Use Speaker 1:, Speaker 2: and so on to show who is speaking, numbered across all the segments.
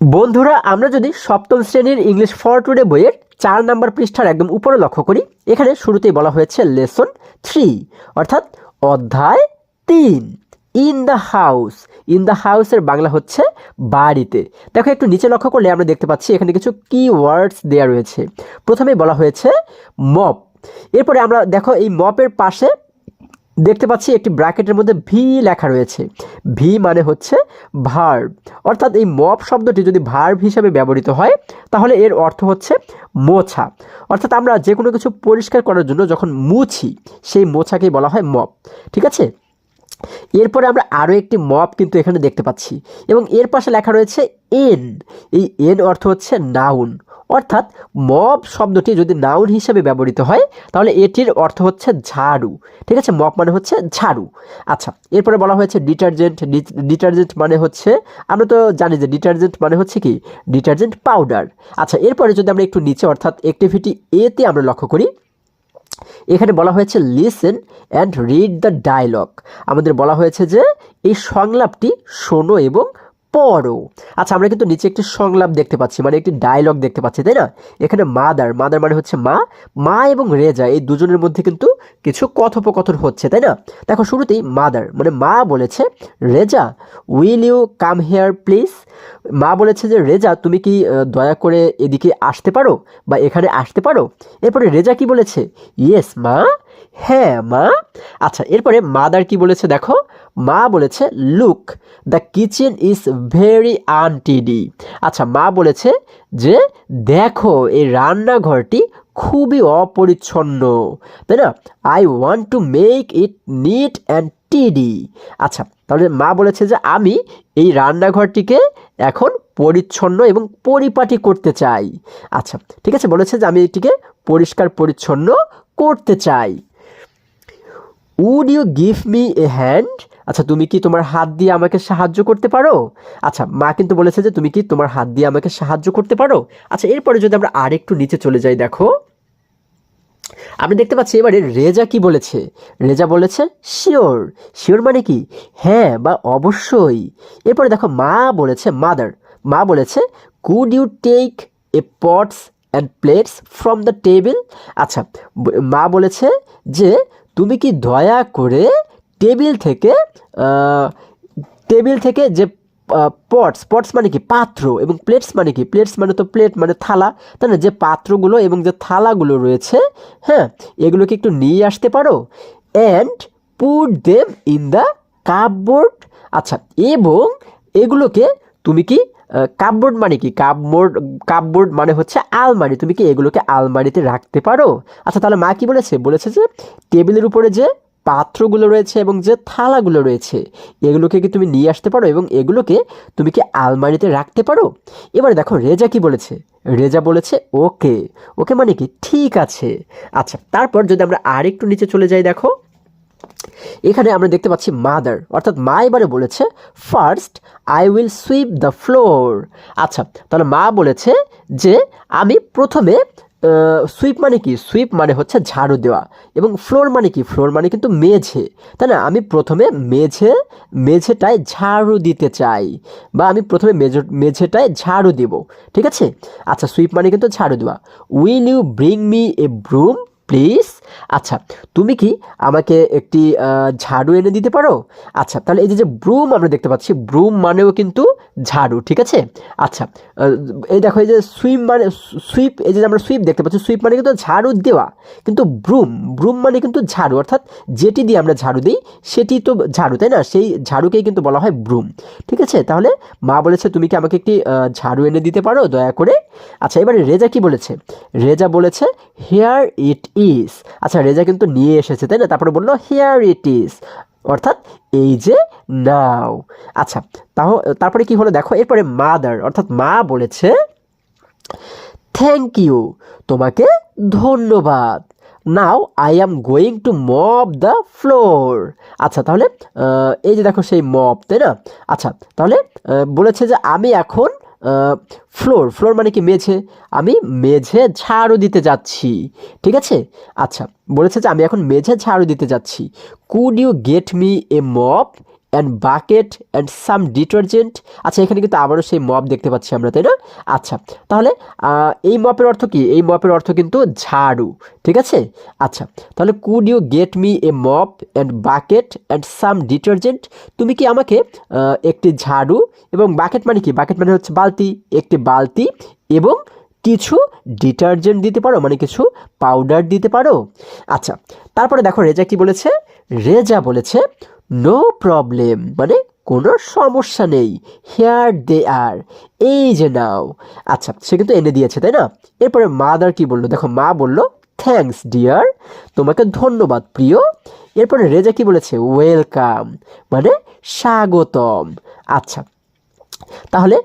Speaker 1: বন্ধুরা, আমরা যদি সপ্তম শ্রেণির ইংলিশ ফর টুডে বইয়ের চার নাম্বার পৃষ্ঠার একদম উপরে লক্ষ্য করি, এখানে শুরুতেই বলা হয়েছে লেসন থ্রি অর্থাৎ অধ্যায় তিন in the house in the হাউসের বাংলা হচ্ছে বাড়িতে। দেখো, একটু নিচে লক্ষ্য করলে আমরা দেখতে পাচ্ছি এখানে কিছু কি ওয়ার্ডস দেওয়া রয়েছে। প্রথমে বলা হয়েছে মপ এরপরে আমরা দেখো এই মপের পাশে দেখতে পাচ্ছি একটি ব্র্যাকেটের মধ্যে ভি লেখা রয়েছে। ভি মানে হচ্ছে ভার্ব অর্থাৎ এই মপ শব্দটি যদি ভার্ব হিসাবে ব্যবহৃত হয়, তাহলে এর অর্থ হচ্ছে মোছা। অর্থাৎ আমরা যে কোনো কিছু পরিষ্কার করার জন্য যখন মুছি, সেই মোছাকেই বলা হয় মপ ঠিক আছে? এরপরে আমরা আরও একটি মপ কিন্তু এখানে দেখতে পাচ্ছি। এবং এর পাশে লেখা রয়েছে এন এই এন অর্থ হচ্ছে নাউন অর্থাৎ মপ শব্দটি যদি নাউন হিসেবে ব্যবহৃত হয়, তাহলে এটির অর্থ হচ্ছে ঝাড়ু। ঠিক আছে? মপ মানে হচ্ছে ঝাড়ু। আচ্ছা এরপরে বলা হয়েছে ডিটারজেন্ট ডিটারজেন্ট মানে হচ্ছে, আমরা তো জানি যে ডিটারজেন্ট মানে হচ্ছে কি? ডিটারজেন্ট পাউডার আচ্ছা এরপরে যদি আমরা একটু নিচে, অর্থাৎ অ্যাক্টিভিটি এতে আমরা লক্ষ্য করি, এখানে বলা হয়েছে listen and read the dialogue আমাদের বলা হয়েছে যে, এই সংলাপটি শোনো এবং পড়ো আচ্ছা আমরা কিন্তু নিচে একটি সংলাপ দেখতে পাচ্ছি মানে একটি ডায়লগ দেখতে পাচ্ছি, তাই না? এখানে মাদার মাদার মানে হচ্ছে মা মা এবং রেজা, এই দুজনের মধ্যে কিন্তু কিছু কথোপকথন হচ্ছে, তাই না? দেখো, শুরুতেই মাদার মানে মা বলেছে, Reza will you come here please মা বলেছে যে, রেজা, তুমি কি দয়া করে এদিকে আসতে পারো? বা এখানে আসতে পারো? এরপরে রেজা কি বলেছে? ইয়েস মা। হ্যাঁ মা। আচ্ছা এরপরে মাদার কি বলেছে দেখো? মা বলেছে, look, the kitchen is very untidy. আচ্ছা মা বলেছে যে, দেখো, এই রান্নাঘরটি খুবই অপরিচ্ছন্ন, তাই না? I want to make it neat and tidy আচ্ছা তাহলে মা বলেছে যে, আমি এই রান্নাঘরটিকে এখন পরিচ্ছন্ন এবং পরিপাটি করতে চাই। আচ্ছা ঠিক আছে, বলেছে যে, আমি এটিকে পরিষ্কার পরিচ্ছন্ন করতে চাই। Would you give me a hand আচ্ছা তুমি কি তোমার হাত দিয়ে আমাকে সাহায্য করতে পারো? আচ্ছা মা কিন্তু বলেছে যে তুমি কি তোমার হাত দিয়ে আমাকে সাহায্য করতে পারো? আচ্ছা এরপরে যদি আমরা আরেকটু নিচে চলে যাই, দেখো। আমি দেখতে পাচ্ছি এবারে রেজা কি বলেছে? রেজা বলেছে শিওর শিওর মানে কি? হ্যাঁ বা অবশ্যই এরপরে দেখো, মা বলেছে মাদার মা বলেছে could you take a pots and plates from the table আচ্ছা মা বলেছে যে তুমি কি দয়া করে টেবিল থেকে টেবিল থেকে যে পটস পটস মানে কি? পাত্র এবং প্লেটস মানে কি? প্লেটস মানে তো প্লেট মানে থালা। তাই না? যে পাত্রগুলো এবং যে থালাগুলো রয়েছে হ্যাঁ এগুলোকে একটু নিয়ে আসতে পারো। And put them in the cupboard আচ্ছা এবং এগুলোকে তুমি কি কাপবোর্ড মানে কি? কাপবোর্ড কাপবোর্ড মানে হচ্ছে আলমারি। তুমি কি এগুলোকে আলমারিতে রাখতে পারো? আচ্ছা তাহলে মা কি বলেছে? বলেছে যে টেবিলের উপরে যে পাত্রগুলো রয়েছে এবং যে থালাগুলো রয়েছে, এগুলোকে কি তুমি নিয়ে আসতে পারো এবং এগুলোকে তুমি কি আলমারিতে রাখতে পারো? এবারে দেখো, রেজা কি বলেছে? রেজা বলেছে, ওকে। ওকে মানে কি? ঠিক আছে। আচ্ছা তারপর যদি আমরা আরেকটু নিচে চলে যাই, দেখো। এখানে আমরা দেখতে পাচ্ছি মাদার অর্থাৎ মা এবারে বলেছে first I will sweep the floor আচ্ছা তাহলে মা বলেছে যে, আমি প্রথমে সুইপ মানে কি? সুইপ মানে হচ্ছে ঝাড়ু দেওয়া এবং ফ্লোর মানে কি? ফ্লোর মানে কিন্তু মেঝে। তাই না? আমি প্রথমে মেঝে, মেঝেটায় ঝাড়ু দিতে চাই বা আমি প্রথমে মেঝে, মেঝেটায় ঝাড়ু দেব। ঠিক আছে? আচ্ছা সুইপ মানে কিন্তু ঝাড়ু দেওয়া। Will you bring me a broom please আচ্ছা তুমি কি আমাকে একটি ঝাড়ু এনে দিতে পারো? আচ্ছা তাহলে এই যে ব্রুম আমরা দেখতে পাচ্ছি, ব্রুম মানেও কিন্তু ঝাড়ু, ঠিক আছে? আচ্ছা এই দেখো, এই যে সুইম মানে সুইপ, এই যে আমরা সুইপ দেখতে পাচ্ছি, সুইপ মানে কিন্তু ঝাড়ু দেওয়া, কিন্তু ব্রুম ব্রুম মানে কিন্তু ঝাড়ু, অর্থাৎ যেটি দিয়ে আমরা ঝাড়ু দিই, সেটি তো ঝাড়ু, তাই না? সেই ঝাড়ুকেই কিন্তু বলা হয় ব্রুম, ঠিক আছে? তাহলে মা বলেছে, তুমি কি আমাকে একটি ঝাড়ু এনে দিতে পারো, দয়া করে? আচ্ছা এবারে রেজা কি বলেছে? রেজা বলেছে হেয়ার ইট ইজ আচ্ছা রেজা কিন্তু নিয়ে এসেছে, তাই না? তারপরে বলল হেয়ার ইট ইজ অর্থাৎ, এই যে নাও আচ্ছা তাহ, তারপরে কি হলো দেখো, এরপরে মাদার অর্থাৎ মা বলেছে থ্যাংক ইউ তোমাকে ধন্যবাদ। Now I am going to mop the floor আচ্ছা তাহলে এই যে দেখো সেই মপ তাই না? আচ্ছা তাহলে বলেছে যে, আমি এখন ফ্লোর ফ্লোর মানে কি মেঝে? আমি মেঝে ঝাড়ু দিতে যাচ্ছি, ঠিক আছে? আচ্ছা বলেছে যে আমি এখন মেঝে ঝাড়ু দিতে যাচ্ছি। Could you get me a mop and bucket and some detergent আচ্ছা এখানে কিন্তু আবারও সেই মপ দেখতে পাচ্ছি আমরা, তাই না? আচ্ছা তাহলে এই মপের অর্থ কি? এই মপের অর্থ কিন্তু ঝাড়ু, ঠিক আছে? আচ্ছা তাহলে could you get me a mop and bucket and some detergent তুমি কি আমাকে একটি ঝাড়ু এবং বাকেট মানে কি? বাকেট মানে হচ্ছে বালতি, একটি বালতি এবং কিছু ডিটারজেন্ট দিতে পারো মানে কিছু পাউডার দিতে পারো। আচ্ছা তারপরে দেখো রেজা কি বলেছে? রেজা বলেছে নো প্রবলেম মানে কোনো সমস্যা নেই। হেয়ার দে আর এই যে নাও। আচ্ছা সে কিন্তু এনে দিয়েছে, তাই না? এরপরে মাদার কি বলল? দেখো, মা বলল থ্যাঙ্কস ডিয়ার তোমাকে ধন্যবাদ, প্রিয়। এরপরে রেজা কি বলেছে? ওয়েলকাম মানে স্বাগতম। আচ্ছা তাহলে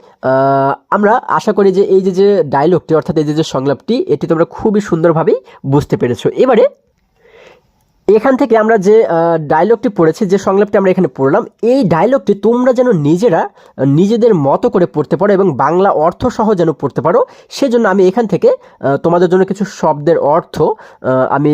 Speaker 1: আমরা আশা করি যে এই যে যে ডায়লগটি অর্থাৎ এই যে যে সংলাপটি, এটি তোমরা খুবই সুন্দরভাবেই বুঝতে পেরেছ। এবারে এখান থেকে আমরা যে ডায়লগটি পড়েছি, যে সংলাপটি আমরা এখানে পড়লাম, এই ডায়লগটি তোমরা যেন নিজেরা নিজেদের মতো করে পড়তে পারো এবং বাংলা অর্থ সহ যেন পড়তে পারো। সেজন্য আমি এখান থেকে তোমাদের জন্য কিছু শব্দের অর্থ আমি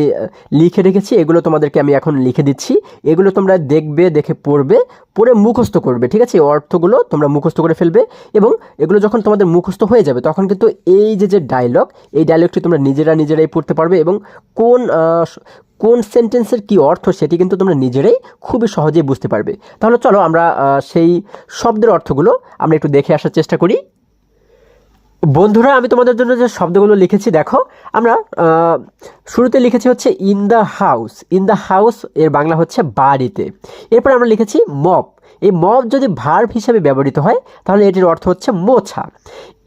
Speaker 1: লিখে রেখেছি। এগুলো তোমাদেরকে আমি এখন লিখে দিচ্ছি। এগুলো তোমরা দেখবে, দেখে পড়বে, পড়ে মুখস্থ করবে, ঠিক আছে? এই অর্থগুলো তোমরা মুখস্থ করে ফেলবে এবং এগুলো যখন তোমাদের মুখস্থ হয়ে যাবে, তখন কিন্তু এই যে যে ডায়লগ এই ডায়লগটি তোমরা নিজেরা নিজেরাই পড়তে পারবে এবং কোন কোন সেন্টেন্সের কি অর্থ সেটি কিন্তু তোমরা নিজেরাই খুবই সহজেই বুঝতে পারবে। তাহলে চলো আমরা সেই শব্দের অর্থগুলো আমরা একটু দেখে আসার চেষ্টা করি। বন্ধুরা, আমি তোমাদের জন্য যে শব্দগুলো লিখেছি, দেখো, আমরা শুরুতে লিখেছি হচ্ছে in the house in the house এর বাংলা হচ্ছে বাড়িতে এরপর আমরা লিখেছি মপ এই মপ যদি ভার্ভ হিসাবে ব্যবহৃত হয়, তাহলে এটির অর্থ হচ্ছে মোছা।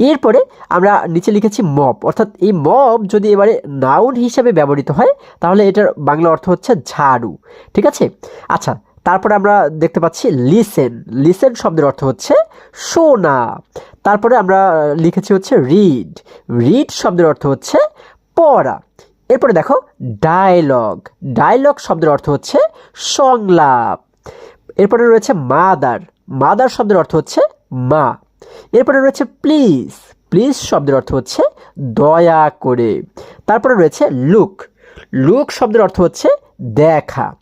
Speaker 1: এরপরে আমরা নিচে লিখেছি মপ অর্থাৎ এই মপ যদি এবারে নাউন হিসাবে ব্যবহৃত হয়, তাহলে এটার বাংলা অর্থ হচ্ছে ঝাড়ু। ঠিক আছে? আচ্ছা তারপরে আমরা দেখতে পাচ্ছি লিসেন লিসেন শব্দের অর্থ হচ্ছে শোনা। তারপরে আমরা লিখেছি হচ্ছে রিড রিড শব্দের অর্থ হচ্ছে পড়া। এরপরে দেখো ডায়লগ ডায়লগ শব্দের অর্থ হচ্ছে সংলাপ। এরপরে রয়েছে মাদার। মাদার শব্দের অর্থ হচ্ছে মা। এরপরে রয়েছে প্লিজ। প্লিজ শব্দের অর্থ হচ্ছে দয়া করে। তারপরে রয়েছে লুক। লুক শব্দের অর্থ হচ্ছে দেখা।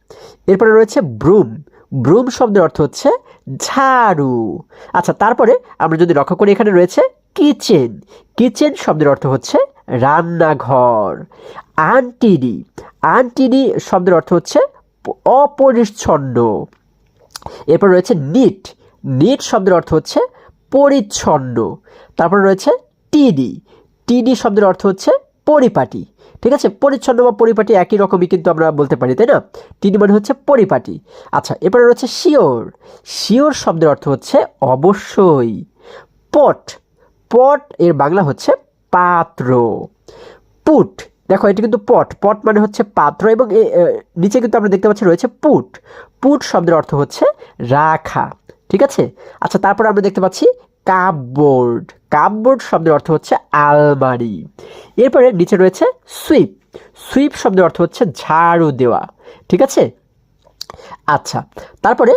Speaker 1: এরপরে রয়েছে ব্রুম। ব্রুম শব্দের অর্থ হচ্ছে ঝাড়ু। আচ্ছা তারপরে আমরা যদি লক্ষ্য করি, এখানে রয়েছে কিচেন। কিচেন শব্দের অর্থ হচ্ছে রান্নাঘর। আনটিডি। আনটিডি শব্দের অর্থ হচ্ছে অপরিচ্ছন্ন। এরপর রয়েছে নিট নিট শব্দের অর্থ হচ্ছে পরিচ্ছন্ন। তারপর রয়েছে টিডি টিডি শব্দের অর্থ হচ্ছে পরিপাটি। ঠিক আছে? পরিচ্ছন্ন বা পরিপাটি একই রকমই কিন্তু আমরা বলতে পারি, তাই না? টিডি মানে হচ্ছে পরিপাটি। আচ্ছা এরপরে রয়েছে শিওর শিওর শব্দের অর্থ হচ্ছে অবশ্যই। পট পট এর বাংলা হচ্ছে পাত্র। পুট দেখো, এটি কিন্তু পট পট মানে হচ্ছে পাত্র এবং নিচে কিন্তু আমরা দেখতে পাচ্ছি রয়েছে পুট। পুট শব্দের অর্থ হচ্ছে রাখা। ঠিক আছে? আচ্ছা তারপর আমরা দেখতে পাচ্ছি কাপবোর্ড। কাপবোর্ড শব্দের অর্থ হচ্ছে আলমারি। এরপরে নিচে রয়েছে সুইপ সুইপ শব্দের অর্থ হচ্ছে ঝাড়ু দেওয়া। ঠিক আছে? আচ্ছা তারপরে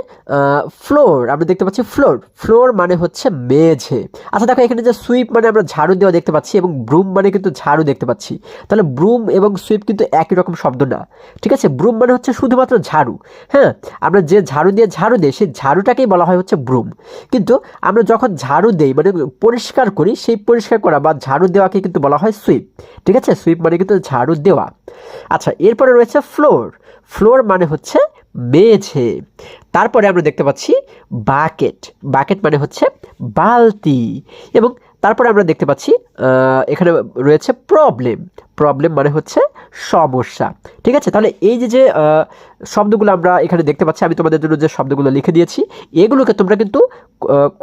Speaker 1: ফ্লোর আমরা দেখতে পাচ্ছি ফ্লোর ফ্লোর মানে হচ্ছে মেঝে। আচ্ছা দেখো, এখানে যে সুইপ মানে আমরা ঝাড়ু দেওয়া দেখতে পাচ্ছি এবং ব্রুম মানে কিন্তু ঝাড়ু দেখতে পাচ্ছি। তাহলে ব্রুম এবং সুইপ কিন্তু একই রকম শব্দ না, ঠিক আছে? ব্রুম মানে হচ্ছে শুধুমাত্র ঝাড়ু হ্যাঁ? আমরা যে ঝাড়ু দিয়ে ঝাড়ু দিই, সেই ঝাড়ুটাকেই বলা হয় হচ্ছে ব্রুম কিন্তু আমরা যখন ঝাড়ু দেই মানে পরিষ্কার করি, সেই পরিষ্কার করা বা ঝাড়ু দেওয়াকে কিন্তু বলা হয় সুইপ ঠিক আছে? সুইপ মানে কিন্তু ঝাড়ু দেওয়া। আচ্ছা এরপরে রয়েছে ফ্লোর ফ্লোর মানে হচ্ছে মেঝে তারপরে আমরা দেখতে পাচ্ছি বাকেট। বাকেট মানে হচ্ছে বালতি। এবং তারপরে আমরা দেখতে পাচ্ছি এখানে রয়েছে প্রবলেম প্রবলেম মানে হচ্ছে সমস্যা। ঠিক আছে? তাহলে এই যে যে শব্দগুলো আমরা এখানে দেখতে পাচ্ছি, আমি তোমাদের জন্য যে শব্দগুলো লিখে দিয়েছি, এগুলোকে তোমরা কিন্তু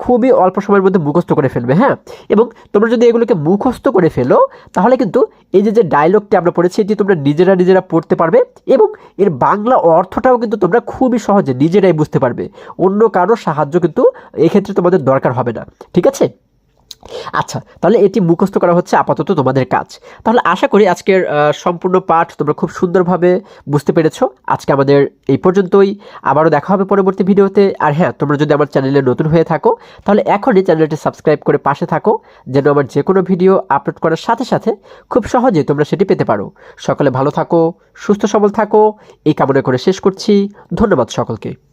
Speaker 1: খুবই অল্প সময়ের মধ্যে মুখস্থ করে ফেলবে হ্যাঁ? এবং তোমরা যদি এগুলোকে মুখস্থ করে ফেলো, তাহলে কিন্তু এই যে যে ডায়লগটি আমরা পড়েছি, এটি তোমরা নিজেরা নিজেরা পড়তে পারবে এবং এর বাংলা অর্থটাও কিন্তু তোমরা খুবই সহজে নিজেরাই বুঝতে পারবে। অন্য কারও সাহায্য কিন্তু এক্ষেত্রে তোমাদের দরকার হবে না। ঠিক আছে? আচ্ছা তাহলে এটি মুখস্থ করা হচ্ছে আপাতত তোমাদের কাজ। তাহলে আশা করি আজকের সম্পূর্ণ পাঠ তোমরা খুব সুন্দরভাবে বুঝতে পেরেছ। আজকে আমাদের এই পর্যন্তই। আবারও দেখা হবে পরবর্তী ভিডিওতে। আর হ্যাঁ তোমরা যদি আমার চ্যানেলে নতুন হয়ে থাকো, তাহলে এখনই চ্যানেলটি সাবস্ক্রাইব করে পাশে থাকো, যেন আমার যে কোনো ভিডিও আপলোড করার সাথে সাথে খুব সহজে তোমরা সেটি পেতে পারো। সকলে ভালো থাকো, সুস্থ সবল থাকো। এই কামনা করে শেষ করছি। ধন্যবাদ সকলকে।